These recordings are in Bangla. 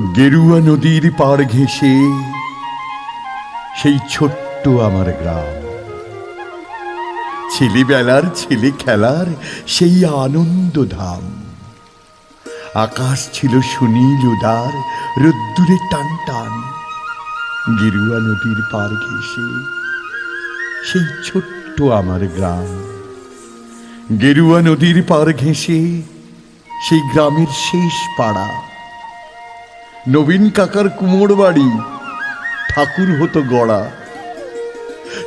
গেরুয়া নদীর পাড় ঘেঁষে, সেই ছোট্ট আমার গ্রাম। ছেলেবেলার ছেলে খেলার সেই আনন্দ ধাম। আকাশ ছিল সুনীল উদার, রোদ্দুরে টান টান। গেরুয়া নদীর পার ঘেঁষে, সেই ছোট্ট আমার গ্রাম। গেরুয়া নদীর পার ঘেঁষে, সেই গ্রামের শেষ পাড়া। নবীন কাকার কুমোর বাড়ি। ঠাকুর হতো গড়া।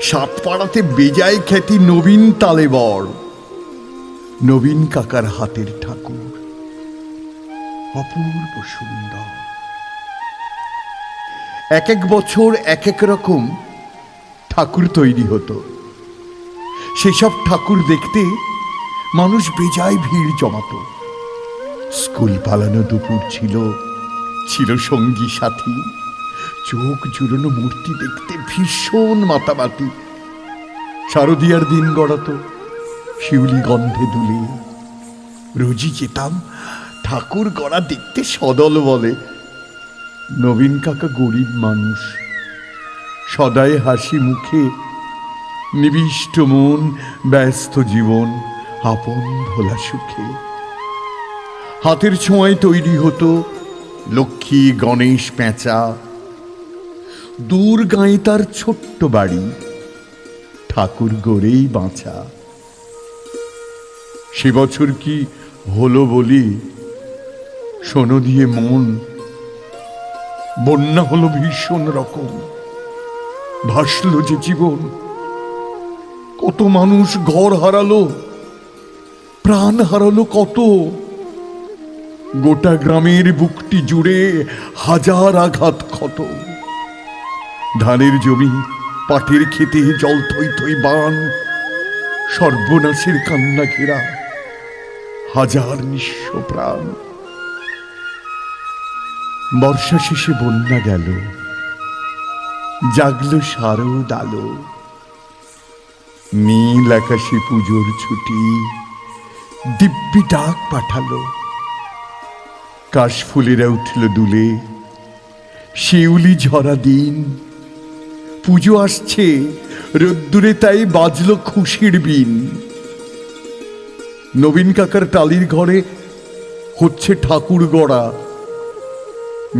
সাত পাড়াতে বেজায় খ্যাতি নবীন তালেবর। নবীন কাকার হাতের ঠাকুর। অপূর্ব সুন্দর। এক এক বছর এক এক রকম ঠাকুর তৈরি হতো। সেসব ঠাকুর দেখতে মানুষ বেজায় ভিড় জমাতো। স্কুল পালানো দুপুর ছিল ছিল সঙ্গী সাথী, চোখ জুড়োনো মূর্তি দেখতে ভীষণ মাতামাতি। শারদিয়ার দিন গড়াতো, শিউলি গন্ধে দুলে। রোজই যেতাম, ঠাকুর গড়া দেখতে সদল বলে। নবীন কাকা গরিব মানুষ সদাই হাসি মুখে নিবিষ্ট মন, ব্যস্ত জীবন, আপন ভোলা সুখে। হাতের ছোঁয়ায় তৈরি হতো লক্ষ্মী গণেশ পেঁচা। দূর গাঁয়ে তার ছোট্ট বাড়ি, ঠাকুর গড়েই বাঁচা। সে বছর কি হলো বলি? শোনো দিয়ে মন। বন্যা হলো ভীষণ রকম। ভাসলো যে জীবন। কত মানুষ ঘর হারালো, প্রাণ হারালো কত। গোটা গ্রামের বুকটি জুড়ে হাজার আঘাত ক্ষত। ধানের জমি, পাটের খেতে জল থই থই বান, সর্বনাশের কান্না ঘেরা হাজার নিঃস্ব প্রাণ। বর্ষা শেষে বন্যা গেল, জাগলো শারদ আলো নীল আকাশে পুজোর ছুটি, দিব্যি ডাক পাঠালো। কাশফুলেরা উঠল দুলে। শিউলি ঝরা দিন। পুজো আসছে, রোদ্দুরে তাই বাজল খুশির বিন। নবীন কাকার টালির ঘরে হচ্ছে ঠাকুর গড়া।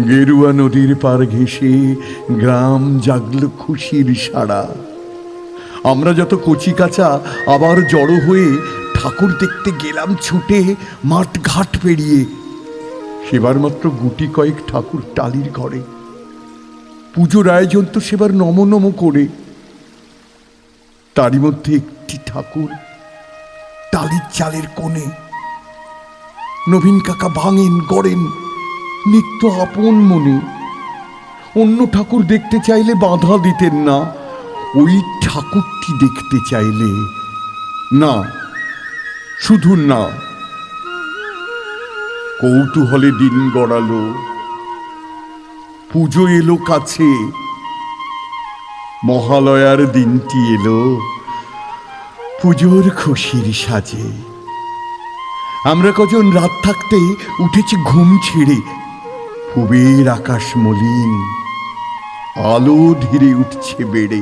গেরুয়া নদীর পার ঘেঁষে গ্রাম জাগল খুশির সাড়া। আমরা যত কচি কাঁচা আবার জড়ো হয়ে ঠাকুর দেখতে গেলাম ছুটে মাঠ ঘাট পেরিয়ে। সেবার মাত্র গুটি কয়েক ঠাকুর টালির ঘরে। পুজোর আয়োজন তো সেবার নম নম করে। তারই মধ্যে একটি ঠাকুর টালির চালের কোণে। নবীন কাকা ভাঙেন, গড়েন, নিত্য আপন মনে। অন্য ঠাকুর দেখতে চাইলে বাধা দিতেন না, ওই ঠাকুরটি দেখতে চাইলে না, শুধু না। কৌতূহলে দিন গড়ালো। পুজো এলো কাছে। মহালয়ার দিনটি এলো। পুজোর খুশির সাজে। আমরা কজন রাত থাকতে উঠেছি ঘুম ছেড়ে। পুবের আকাশ মলিন। আলো ধীরে উঠছে বেড়ে।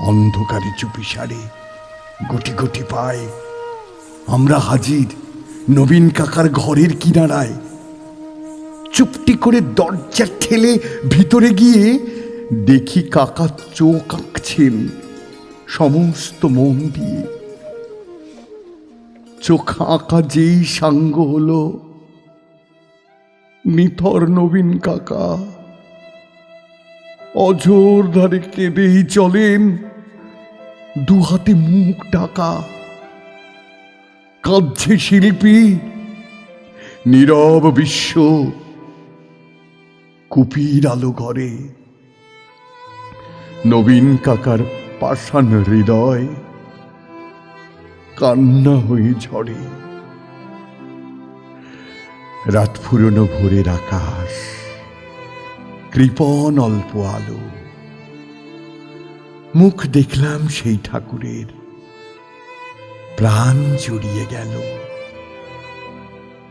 অন্ধকারে চুপি সারে গুটি গুটি পায়। আমরা হাজির। নবীন কাকার ঘরের কিনারায়। চুপটি করে দরজা ঠেলে ভিতরে গিয়ে দেখি কাকা চোখ আঁকছেন সমস্ত মন দিয়ে। চোখ আঁকা যেই সাঙ্গ হলো নিথর নবীন কাকা। অঝোর ধারে কেঁদেই চলেন দু হাতে মুখ ডাকা কাঁদছে শিল্পী। নীরব বিশ্ব কুপির আলো ঘরে নবীন কাকার পাষাণ হৃদয় কান্না হয়ে ঝরে। রাত ফুরনো ভোরের আকাশ কৃপণ অল্প আলো। মুখ দেখলাম সেই ঠাকুরের। প্রাণ জুড়িয়ে গেল।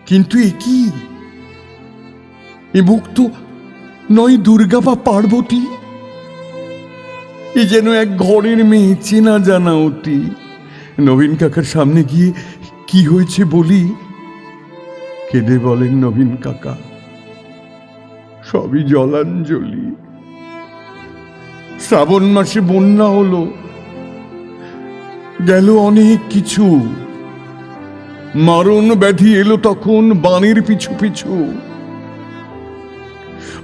কিন্তু এ কি? এ তো নয় দুর্গা বা পার্বতী। এ যেন এক ঘরের মেয়ে চেনা জানা অতি। নবীন কাকার সামনে গিয়ে কি হয়েছে বলি? কেঁদে বলেন নবীন কাকা। সবই জলাঞ্জলি। শ্রাবণ মাসে বন্যা হলো। গেল অনেক কিছু। মারণ ব্যাধি এলো তখন বানের পিছু পিছু।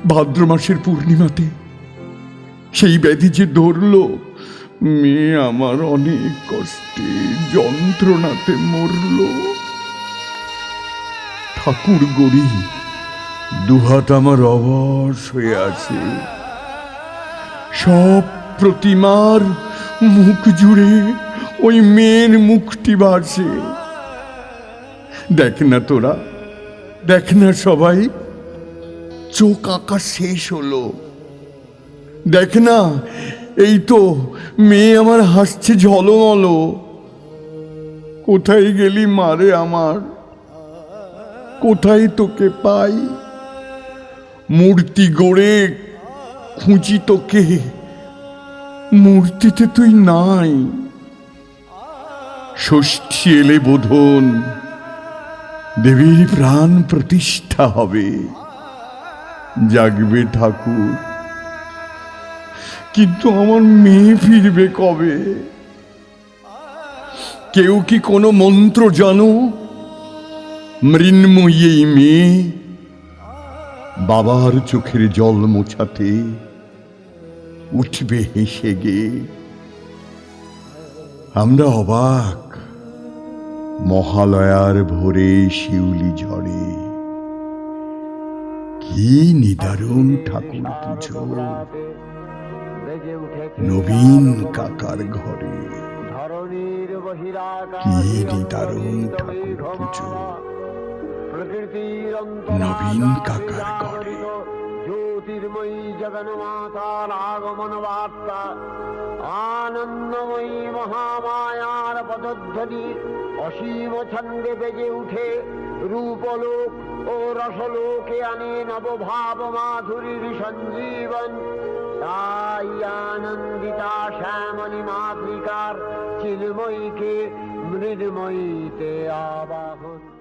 ভাদ্র মাসের পূর্ণিমাতে সেই ব্যাধি যে ধরল মেয়ে আমার অনেক কষ্টে যন্ত্রণাতে মরল। ঠাকুর গড়ি, দুহাত আমার অবশ হয়ে আছে। সব প্রতিমার মুখ জুড়ে ওই মেয়ের মুখটি বাড়ছে। দেখ না তোরা, দেখ না সবাই, চোখ আঁকা শেষ হলো। দেখ না, এই তো মেয়ে আমার হাসছে ঝলমল। কোথায় গেলি মারে আমার? কোথায় তোকে পাই? মূর্তি গড়ে খুঁজি তোকে। মূর্তিতে তুই নাই। ষষ্ঠী এলে বোধন দেবীর প্রাণ প্রতিষ্ঠা হবে। জাগবে ঠাকুর। কিন্তু আমার মেয়ে ফিরবে কবে? কেউ কি কোনো মন্ত্র জানো? মৃন্ময়ী এই মেয়ে বাবার চোখের জল মোছাতে উঠবে হেসে গে। আমরা অবাক। মহালয়ার ভোরে শিউলি ঝরে কি নিদারুণ ঠাকুর পুজো। নবীন কাকার ঘরে। কি নিদারুণ ঠাকুর পুজো। নবীন কাকার ঘরে। জ্যোতির্ময়ী জগন্মাতার আগমন বার্তা। আনন্দময়ী মহামায়ার পদধ্বনি। অসীম ছন্দে বেজে উঠে রূপলোক ও রসলোকে আনে নবভাব মাধুরীর সঞ্জীবন। তাই আনন্দিতা শ্যামণী মাতৃকার চিলময়ীকে মৃন্ময়ীতে আবাহন।